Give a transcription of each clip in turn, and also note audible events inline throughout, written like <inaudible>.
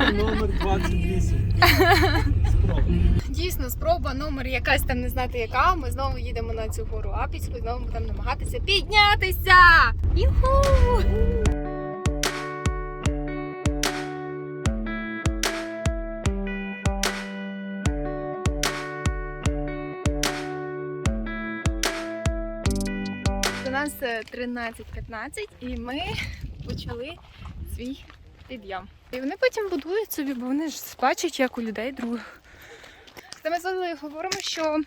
Номер 28. Спроба. <laughs> Дійсно, спроба номер якась там не знати яка. Ми знову їдемо на цю гору Апіцьку, знову будемо намагатися піднятися. Юху! У нас е, 13.15 і ми почали свій підйом. І вони потім будують собі, бо вони ж бачать, як у людей других. Ми з говоримо, що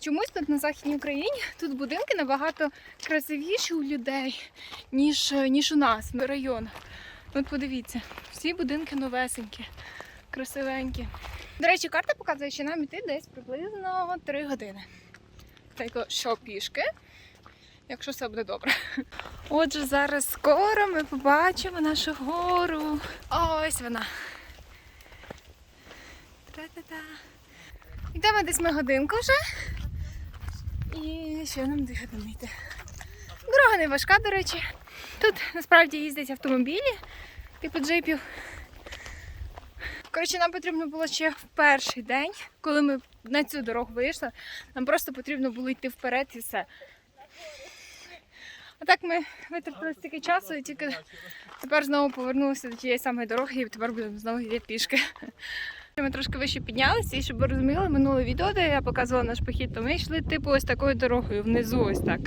чомусь тут на Західній Україні тут будинки набагато красивіші у людей, ніж, ніж у нас, на районах. От подивіться, всі будинки новесенькі, красивенькі. До речі, карта показує, що нам іти десь приблизно 3 години. Так, що пішки, якщо все буде добре. Отже, зараз скоро ми побачимо нашу гору. Ось вона. Та-та-та. Йдемо десь ми годинку вже. І ще нам дві години. Дорога не важка, до речі. Тут насправді їздять автомобілі, типу джипів. Коротше, нам потрібно було ще в перший день, коли ми на цю дорогу вийшли, нам просто потрібно було йти вперед і все. А так ми витратили стільки часу і тільки тепер знову повернулися до тієї самої дороги і тепер будемо знову йти пішки. Ми трошки вище піднялися, і щоб ви розуміли, минуле відео, де я показувала наш похід, то ми йшли типу ось такою дорогою, внизу ось так.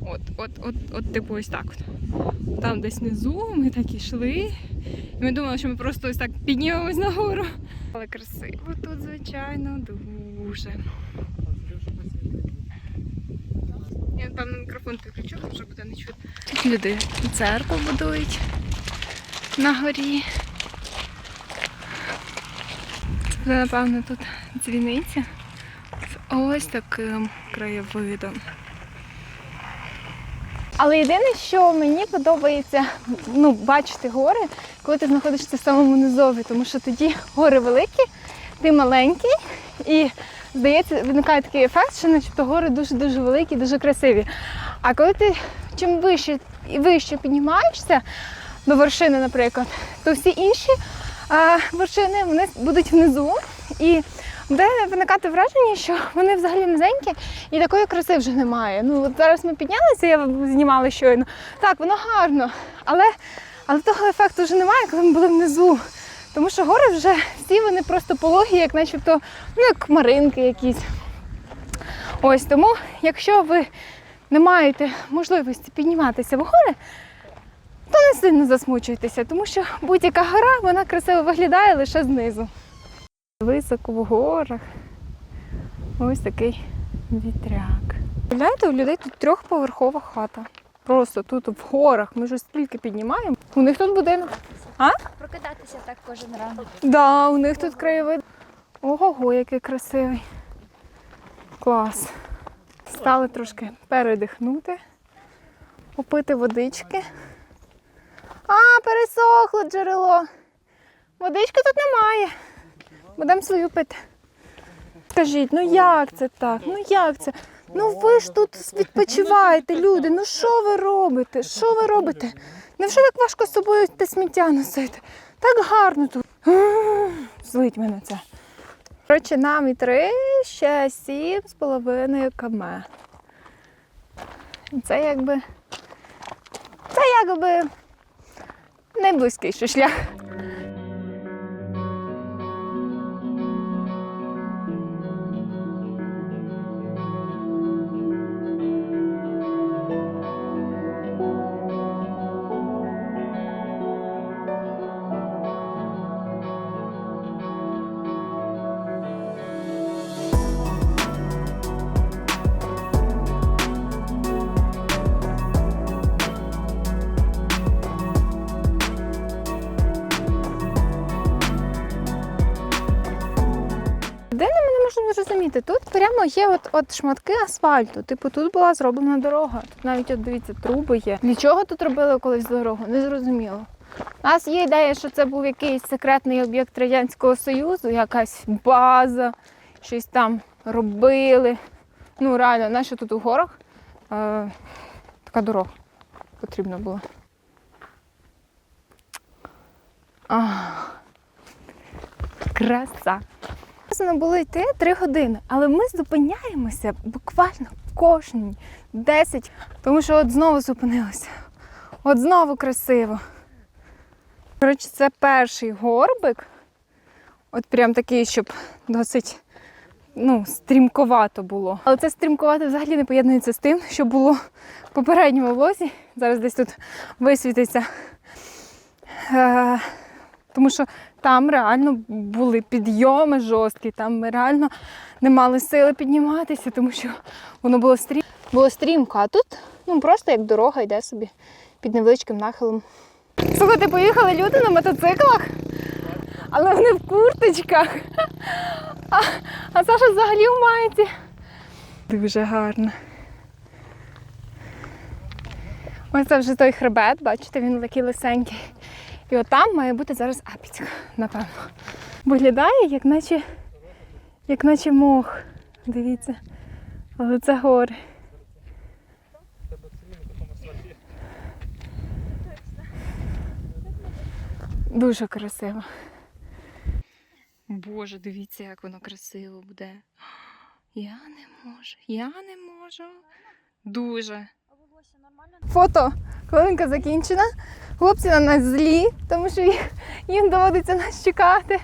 От, от, от, от типу ось так. От. Там десь внизу ми так йшли. І ми думали, що ми просто ось так піднімемось нагору. Але красиво тут, звичайно, дуже. Я напевно мікрофон підключу, що буде не чути. Тут люди церкву будують на горі. Це буде, напевно, тут дзвіниця з ось таким краєвидом. Але єдине, що мені подобається ну, бачити гори, коли ти знаходишся в самому низові, тому що тоді гори великі, ти маленький, і здається, виникає такий ефект, що начебто гори дуже-дуже великі, дуже красиві. А коли ти чим вище і вище піднімаєшся до вершини, наприклад, то всі інші а, вершини вони будуть внизу. І буде виникати враження, що вони взагалі низенькі і такої краси вже немає. Ну от зараз ми піднялися, я знімала щойно. Так, воно гарно, але, але того ефекту вже немає, коли ми були внизу. Тому що гори вже всі вони просто пологі, як начебто, ну як хмаринки якісь. Ось тому, якщо ви не маєте можливості підніматися в гори, то не сильно засмучуйтеся, тому що будь-яка гора вона красиво виглядає лише знизу. Високо в горах. Ось такий вітряк. Уявляєте, у людей тут трьохповерхова хата. Просто тут в горах. Ми ж стільки піднімаємо. У них тут будинок. Прокидатися так кожен ранок. Да, у них тут краєвид. Ого, який красивий. Клас. Стали трошки передихнути, попити водички. А, пересохло джерело. Водички тут немає. Будемо свою пити. Скажіть, ну як це так? Ну як це? Ну ви ж тут відпочиваєте, люди. Ну що ви робите? Що ви робите? Невже так важко з собою те сміття носити? Так гарно тут. Злить мене це. Коротше, нам і три, ще сім з половиною км. Це якби. Це якби не близький шлях. Зрозуміти, тут прямо є от, от шматки асфальту. Типу, тут була зроблена дорога. Тут навіть от дивіться, труби є. Для чого тут робили колись дорогу? Не зрозуміло. У нас є ідея, що це був якийсь секретний об'єкт Радянського Союзу, якась база, щось там робили. Ну, реально, нащо тут у горах е, така дорога потрібна була. А, Краса. Можна було йти 3 години, але ми зупиняємося буквально кожні 10, тому що от знову зупинилися. От знову красиво. Коротше, це перший горбик. От прям такий, щоб досить ну, стрімковато було. Але це стрімковато взагалі не поєднується з тим, що було в попередньому влозі. Зараз десь тут висвітиться. Е, тому що там реально були підйоми жорсткі, там ми реально не мали сили підніматися, тому що воно було стрім... було стрімко. А тут ну, просто як дорога йде собі під невеличким нахилом. Слухайте, поїхали люди на мотоциклах, але вони в курточках. А, а Саша взагалі в майці. Дуже гарно. Ось це вже той хребет, бачите, він такий лисенький. І отам має бути зараз апіцька, напевно. Виглядає, як наче, як наче мох. Дивіться. Але це гори. Дуже красиво. Боже, дивіться, як воно красиво буде. Я не можу, я не можу. Дуже. Фото. Хвилинка закінчена. Хлопці на нас злі, тому що їм доводиться нас чекати.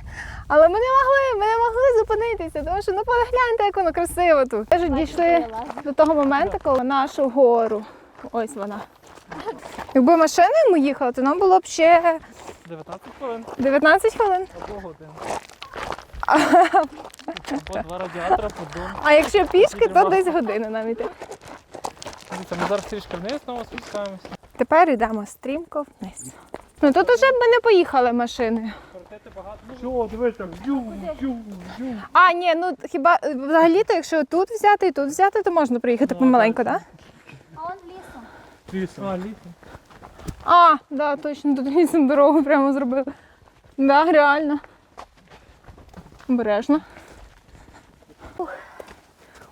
Але ми не могли, ми не могли зупинитися, тому що ну погляньте, як воно красиво тут. Ми вже дійшли до того моменту, коли нашу гору. Ось вона. Якби машиною ми їхали, то нам було б ще 19 хвилин 19 хвилин. або годин. <laughs> Або два радіатора, по дому. А якщо пішки, то десь години навіть. Дивіться, ми зараз трішки вниз знову спускаємося. Тепер йдемо стрімко вниз. Ну тут уже б ми не поїхали машиною. Що, дивись там. Ю, ю, ю. А, ні, ну хіба е, взагалі-то, якщо тут взяти і тут взяти, то можна приїхати Ну, помаленьку, так? А он лісом. Лісом. А, лісом. А, да, точно, тут лісом дорогу прямо зробили. Да, реально. Обережно. Ух.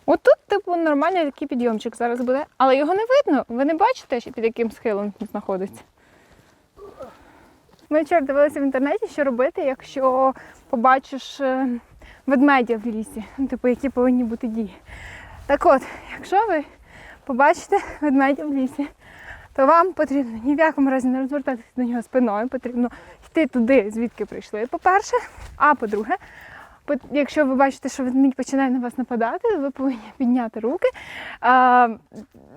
От тут, типу, нормальний такий підйомчик зараз буде, але його не видно. Ви не бачите, під яким схилом він знаходиться. Ми вчора дивилися в інтернеті, що робити, якщо побачиш е, ведмедя в лісі, ну, типу, які повинні бути дії. Так от, якщо ви побачите ведмедя в лісі, то вам потрібно ні в якому разі не розвертатися до нього спиною, потрібно йти туди, звідки прийшли, по-перше. А по-друге, по- якщо ви бачите, що ведмідь починає на вас нападати, ви повинні підняти руки. А,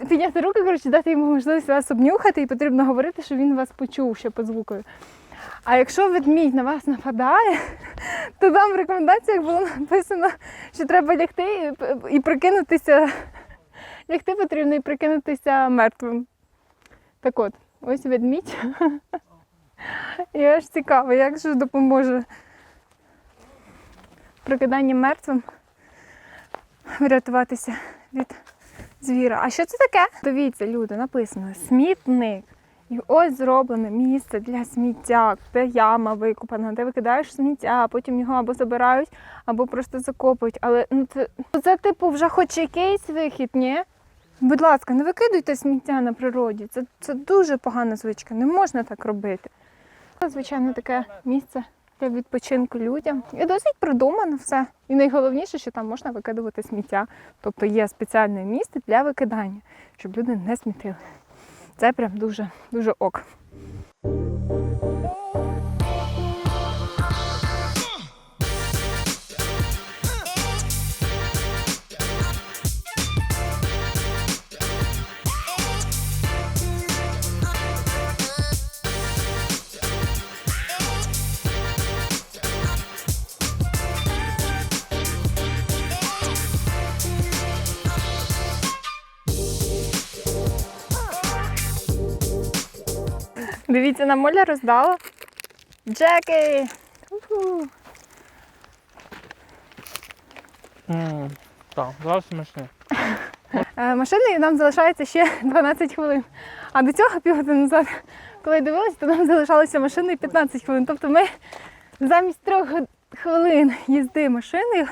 підняти руки, коротше, дати йому можливість вас обнюхати, і потрібно говорити, що він вас почув ще по звукові. А якщо ведмідь на вас нападає, <laughs> то там в рекомендаціях було написано, що треба лягти і прикинутися. <laughs> Лягти потрібно і прикинутися мертвим. Так от, ось ведмідь. <laughs> І аж цікаво, як же допоможе прикидання мертвим врятуватися від звіра. А що це таке? Дивіться, люди, написано смітник. І ось зроблене місце для сміття, де яма викопана, де викидаєш сміття, а потім його або забирають, або просто закопують. Але ну це, це типу вже хоч якийсь вихід, ні? Будь ласка, не викидуйте сміття на природі. Це, це дуже погана звичка. Не можна так робити. Звичайно, таке місце для відпочинку людям. І досить продумано все. І найголовніше, що там можна викидувати сміття. Тобто є спеціальне місце для викидання, щоб люди не смітили. Це прям дуже, дуже ок. Дивіться, нам Оля роздала. Джеки! Уху! М, Так, зараз смачне. <laughs> Е, Машиною нам залишається ще <laughs> 12 хвилин. А до цього півгодини назад, коли дивилась, то нам залишалося машиною 15 хвилин. Тобто ми замість трьох год- хвилин їзди машиною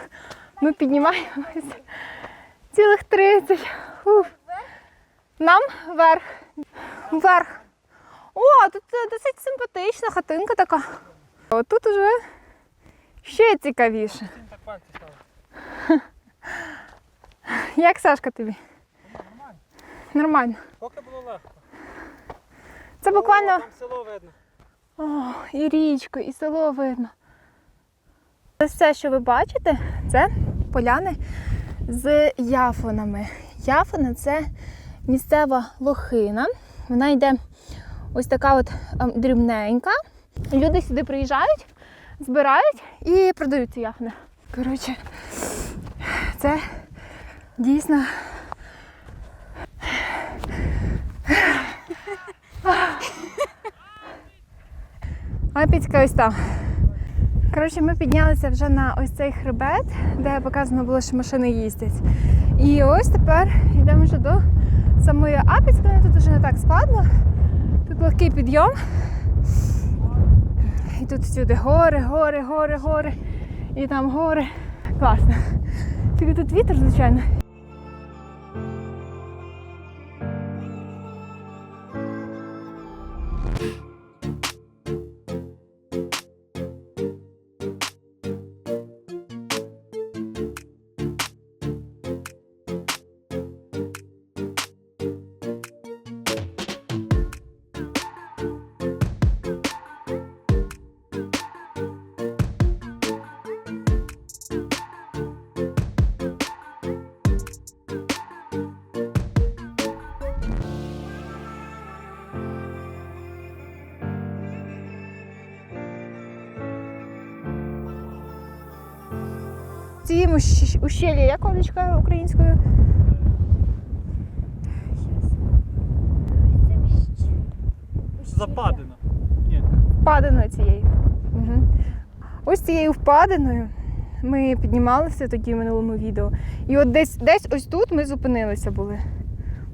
ми піднімаємося цілих 30. Уф. Нам вверх. Вверх. О, тут е, досить симпатична хатинка така. От тут уже ще цікавіше. <laughs> Як Сашка тобі? Нормально. Нормально. Поки було легко. Це буквально. О, там село видно. О, і річку, і село видно. Ось все, що ви бачите, це поляни з яфонами. Яфони це місцева лохина. Вона йде ось така от ем, дрібненька. Люди сюди приїжджають, збирають і продають ці яфони. Коротше, це дійсно. Апіцька ось там. Коротше, ми піднялися вже на ось цей хребет, де показано було, що машини їздять. І ось тепер йдемо вже до самої Апіцької. Тут вже не так складно. Легкий підйом. І тут всюди гори, гори, гори, гори. І там гори. Класно. Тільки тут вітер, звичайно. Ці ущ- ущелі, як Олечка українською? Западина. Ні. Впадиною цією. Угу. Ось цією впадиною ми піднімалися тоді в минулому відео. І от десь, десь ось тут ми зупинилися були.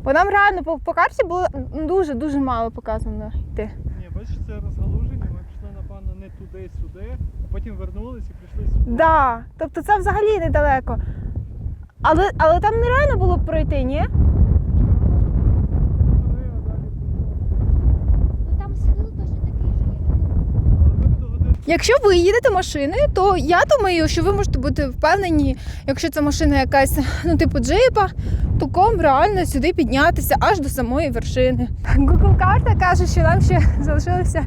Бо нам реально по, по карті було дуже-дуже мало показано йти. Ні, бачиш, це розгалуження. Ми пішли, напевно, не туди, сюди, а потім вернулись і прийшли сюди. Да, тобто це взагалі недалеко. Але, але там нереально було б пройти, ні? Ну там схил такий же, Якщо ви їдете машиною, то я думаю, що ви можете бути впевнені, якщо це машина якась, ну типу джипа, то ком реально сюди піднятися аж до самої вершини. Google карта каже, що нам ще залишилося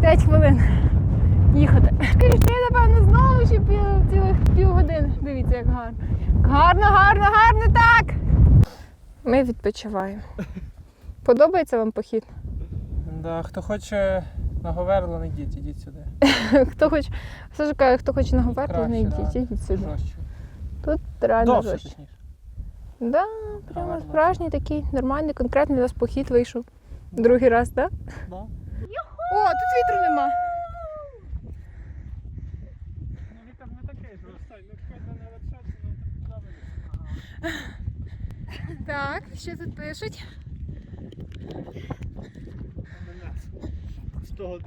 5 хвилин їхати. Ще, напевно, знову ще пів, цілих півгодини. Дивіться, як гарно. Гарно, гарно, гарно, так. Ми відпочиваємо. Подобається вам похід? Да, хто хоче на Говерло, не йдіть, ідіть сюди. <laughs> Хто хоче, Саша каже, хто хоче на Говерло, не йдіть, да. ідіть сюди. Жорстче. Тут реально жорстче. Да, прямо справжній такий нормальний, конкретний у нас похід вийшов. Другий раз, так? Да. О, тут вітру нема. Ну, вітер не такий жорсткий. Ну, чекайте, не лишаться, ну, так що тут пишуть? З того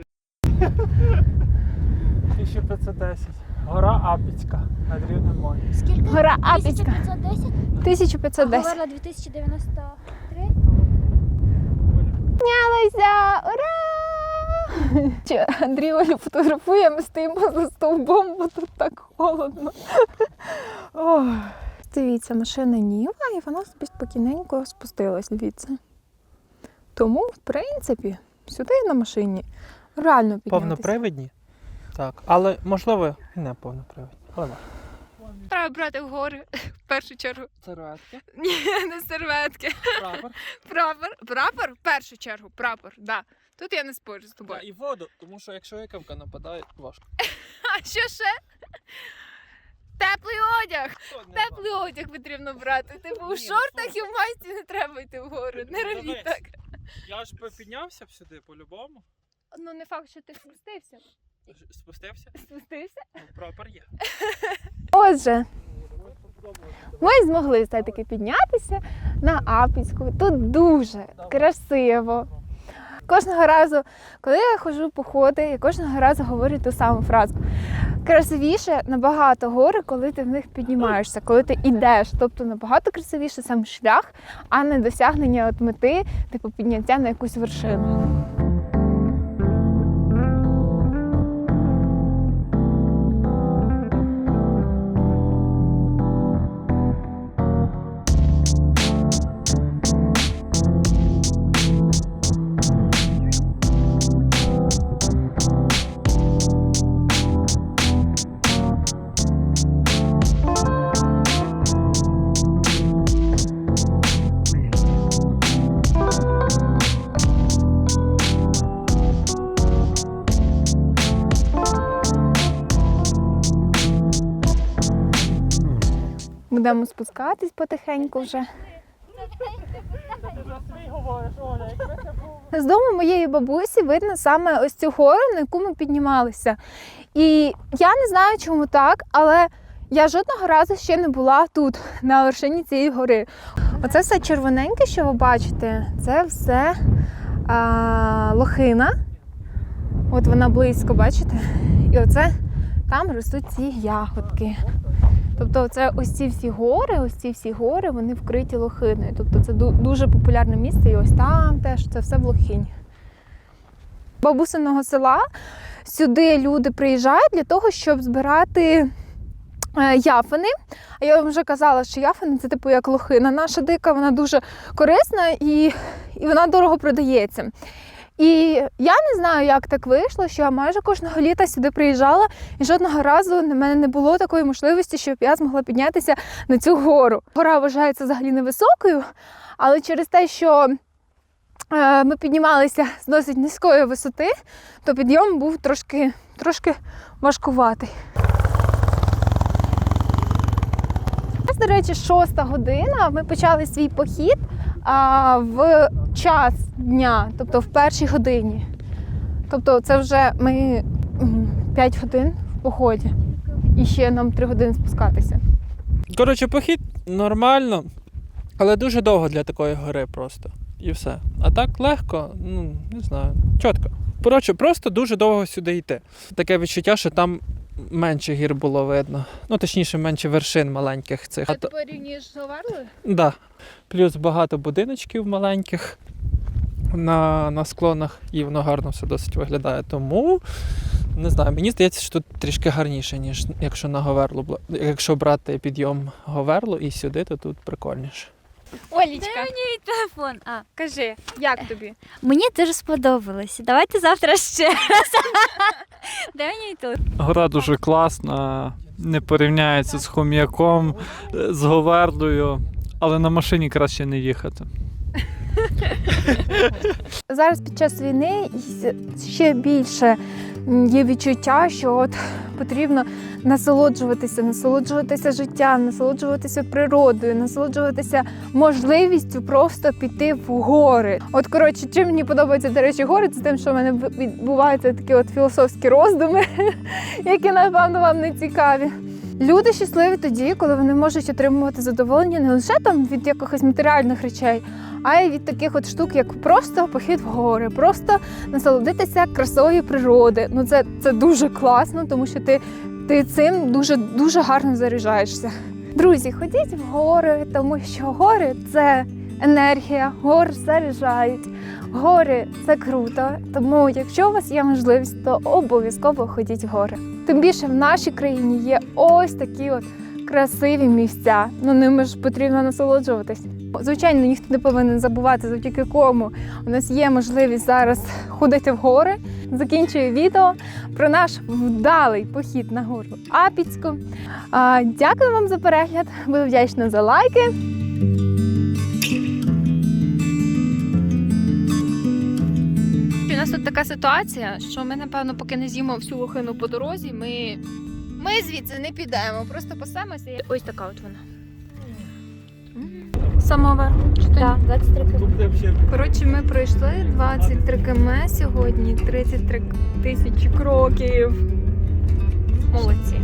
1510. Гора Апіцька над рівнем моря. Скільки? Гора Апіцька. 1510? 1510. Говорила 2093. Піднялися! Ура! Чи Андрій Олю фотографує, ми стоїмо за стовбом, бо тут так холодно. Ох. Дивіться, машина Ніва, і вона собі спокійненько спустилась звідси. Тому, в принципі, сюди на машині реально піднятися. Повнопривідні? Так. Але можливо і не повнопривідні. Але можна. Треба брати в гори в першу чергу. Серветки, Ні, не серветки. прапор. Прапор. Прапор в першу чергу. Прапор, да. Тут я не спорю з тобою. І воду, тому що якщо якавка нападає, важко. <laughs> А що ще? Теплий одяг. Теплий одяг потрібно брати. Типу, в шортах і в майці не треба йти вгору. Не Ну, робіть так. Я ж би піднявся б сюди по-любому. Ну не факт, що ти спустився. Спустився, Спустився? ну, прапор є. Отже, ми змогли все-таки піднятися на Апіцьку. Тут дуже красиво. Кожного разу, коли я ходжу походи, я кожного разу говорю ту саму фразу. Красивіше набагато гори, коли ти в них піднімаєшся, коли ти йдеш. Тобто набагато красивіше сам шлях, а не досягнення от мети, типу підняття на якусь вершину. Будемо спускатись потихеньку вже. З дому моєї бабусі видно саме ось цю гору, на яку ми піднімалися. І я не знаю, чому так, але я жодного разу ще не була тут, на вершині цієї гори. Оце все червоненьке, що ви бачите, це все а, лохина. От вона близько, бачите? І оце там ростуть ці ягодки. Тобто, це ось ці всі гори, ось ці всі гори, вони вкриті лохиною. Тобто це дуже популярне місце, і ось там теж це все в лохині. Бабусиного села сюди люди приїжджають для того, щоб збирати е, яфини. А я вам вже казала, що яфини це типу як лохина. Наша дика, вона дуже корисна і, і вона дорого продається. І я не знаю, як так вийшло, що я майже кожного літа сюди приїжджала, і жодного разу на мене не було такої можливості, щоб я змогла піднятися на цю гору. Гора вважається взагалі невисокою, але через те, що е, ми піднімалися з досить низької висоти, то підйом був трошки, трошки важкуватий. Зараз, до речі, шоста година. Ми почали свій похід а, в час дня, тобто в першій годині. Тобто, це вже ми 5 годин в поході. І ще нам 3 години спускатися. Коротше, похід нормально, але дуже довго для такої гори просто. І все. А так легко, ну, не знаю, чітко. Коротше, просто дуже довго сюди йти. Таке відчуття, що там менше гір було видно. Ну, точніше, менше вершин маленьких цих. А то- порівнюєш з Говерлою? Да. Плюс багато будиночків маленьких на, на склонах, і воно гарно все досить виглядає. Тому не знаю, мені здається, що тут трішки гарніше, ніж якщо на Говерлу. Якщо брати підйом Говерлу і сюди, то тут прикольніше. Олічка, мені телефон. А, кажи, як тобі? мені дуже сподобалося. Давайте завтра ще раз. <laughs> Дай мені телефон. Гора дуже класна, не порівняється з хом'яком, з говердою, але на машині краще не їхати. Зараз під час війни ще більше є відчуття, що от потрібно насолоджуватися, насолоджуватися життям, насолоджуватися природою, насолоджуватися можливістю просто піти в гори. От коротше, чим мені подобаються, до речі, гори, це тим, що в мене відбуваються такі от філософські роздуми, <laughs> які напевно вам не цікаві. Люди щасливі тоді, коли вони можуть отримувати задоволення не лише там від якихось матеріальних речей, а й від таких от штук, як просто похід в гори, просто насолодитися красою природи. Ну це, це дуже класно, тому що ти, ти цим дуже дуже гарно заряджаєшся. Друзі, ходіть в гори, тому що гори це енергія, гори заряджають. Гори це круто. Тому, якщо у вас є можливість, то обов'язково ходіть в гори. Тим більше в нашій країні є ось такі от красиві місця. Ну ними ж потрібно насолоджуватись. Звичайно, ніхто не повинен забувати, завдяки кому у нас є можливість зараз ходити в гори. Закінчую відео про наш вдалий похід на гору Апіцьку. Дякую вам за перегляд. Буду вдячна за лайки. Нас тут така ситуація, що ми, напевно, поки не з'їмо всю лохину по дорозі, ми, ми звідси не підемо, просто пасемося. Ось така от вона. Самовер. Так, 23 км. Коротше, ми пройшли 23 км сьогодні, 33 тисячі кроків. Молодці.